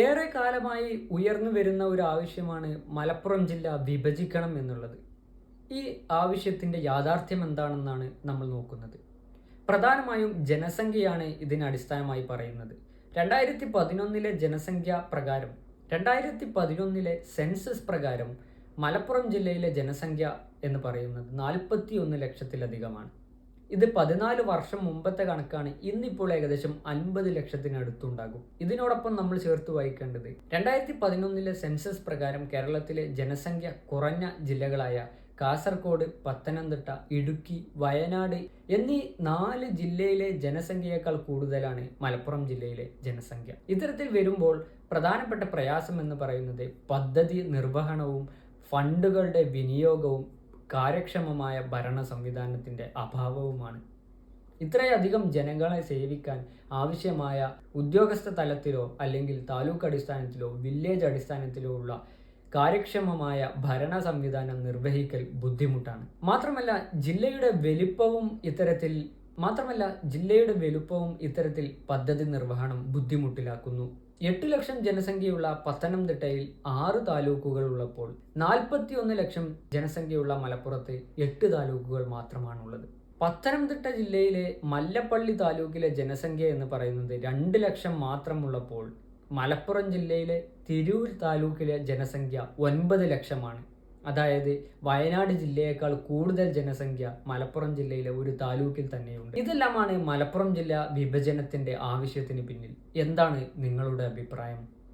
ഏറെ കാലമായി ഉയർന്നു വരുന്ന ഒരു ആവശ്യമാണ് മലപ്പുറം ജില്ല വിഭജിക്കണം എന്നുള്ളത്. ഈ ആവശ്യത്തിന്റെ യാഥാർത്ഥ്യം എന്താണെന്നാണ് നമ്മൾ നോക്കുന്നത്. പ്രധാനമായും ജനസംഖ്യയാണ് ഇതിന് അടിസ്ഥാനമായി പറയുന്നത്. രണ്ടായിരത്തി പതിനൊന്നിലെ ജനസംഖ്യ പ്രകാരം രണ്ടായിരത്തി പതിനൊന്നിലെ സെൻസസ് പ്രകാരം മലപ്പുറം ജില്ലയിലെ ജനസംഖ്യ എന്ന് പറയുന്നത് നാൽപ്പത്തി ഒന്ന് ലക്ഷത്തിലധികമാണ്. ഇത് പതിനാല് വർഷം മുമ്പത്തെ കണക്കാണ്. ഇന്നിപ്പോൾ ഏകദേശം അൻപത് ലക്ഷത്തിനടുത്തുണ്ടാകും. ഇതിനോടൊപ്പം നമ്മൾ ചേർത്ത് വായിക്കേണ്ടത് രണ്ടായിരത്തി പതിനൊന്നിലെ സെൻസസ് പ്രകാരം കേരളത്തിലെ ജനസംഖ്യ കുറഞ്ഞ ജില്ലകളായ കാസർഗോഡ് പത്തനംതിട്ട ഇടുക്കി വയനാട് എന്നീ നാല് ജില്ലയിലെ ജനസംഖ്യയേക്കാൾ കൂടുതലാണ് മലപ്പുറം ജില്ലയിലെ ജനസംഖ്യ. ഇത്തരത്തിൽ വരുമ്പോൾ പ്രധാനപ്പെട്ട പ്രയാസം എന്ന് പറയുന്നത് പദ്ധതി നിർവഹണവും ഫണ്ടുകളുടെ വിനിയോഗവും കാര്യക്ഷമമായ ഭരണ സംവിധാനത്തിന്റെ അഭാവവുമാണ്. ഇത്രയധികം ജനങ്ങളെ സേവിക്കാൻ ആവശ്യമായ ഉദ്യോഗസ്ഥ തലത്തിലോ അല്ലെങ്കിൽ താലൂക്ക് അടിസ്ഥാനത്തിലോ വില്ലേജ് അടിസ്ഥാനത്തിലോ ഉള്ള കാര്യക്ഷമമായ ഭരണ സംവിധാനം നിർവഹിക്കൽ ബുദ്ധിമുട്ടാണ്. മാത്രമല്ല ജില്ലയുടെ വലിപ്പവും ഇത്തരത്തിൽ മാത്രമല്ല ജില്ലയുടെ വലുപ്പവും ഇത്തരത്തിൽ പദ്ധതി നിർവഹണം ബുദ്ധിമുട്ടിലാക്കുന്നു. എട്ട് ലക്ഷം ജനസംഖ്യയുള്ള പത്തനംതിട്ടയിൽ ആറ് താലൂക്കുകൾ ഉള്ളപ്പോൾ നാൽപ്പത്തിയൊന്ന് ലക്ഷം ജനസംഖ്യയുള്ള മലപ്പുറത്ത് എട്ട് താലൂക്കുകൾ മാത്രമാണുള്ളത്. പത്തനംതിട്ട ജില്ലയിലെ മല്ലപ്പള്ളി താലൂക്കിലെ ജനസംഖ്യ എന്ന് പറയുന്നത് രണ്ട് ലക്ഷം മാത്രമുള്ളപ്പോൾ മലപ്പുറം ജില്ലയിലെ തിരൂർ താലൂക്കിലെ ജനസംഖ്യ ഒൻപത് ലക്ഷമാണ്. അതായത് വയനാട് ജില്ലയേക്കാൾ കൂടുതൽ ജനസംഖ്യ മലപ്പുറം ജില്ലയിലെ ഒരു താലൂക്കിൽ തന്നെയുണ്ട്. ഇതെല്ലാമാണ് മലപ്പുറം ജില്ല വിഭജനത്തിന്റെ ആവശ്യത്തിന് പിന്നിൽ. എന്താണ് നിങ്ങളുടെ അഭിപ്രായം?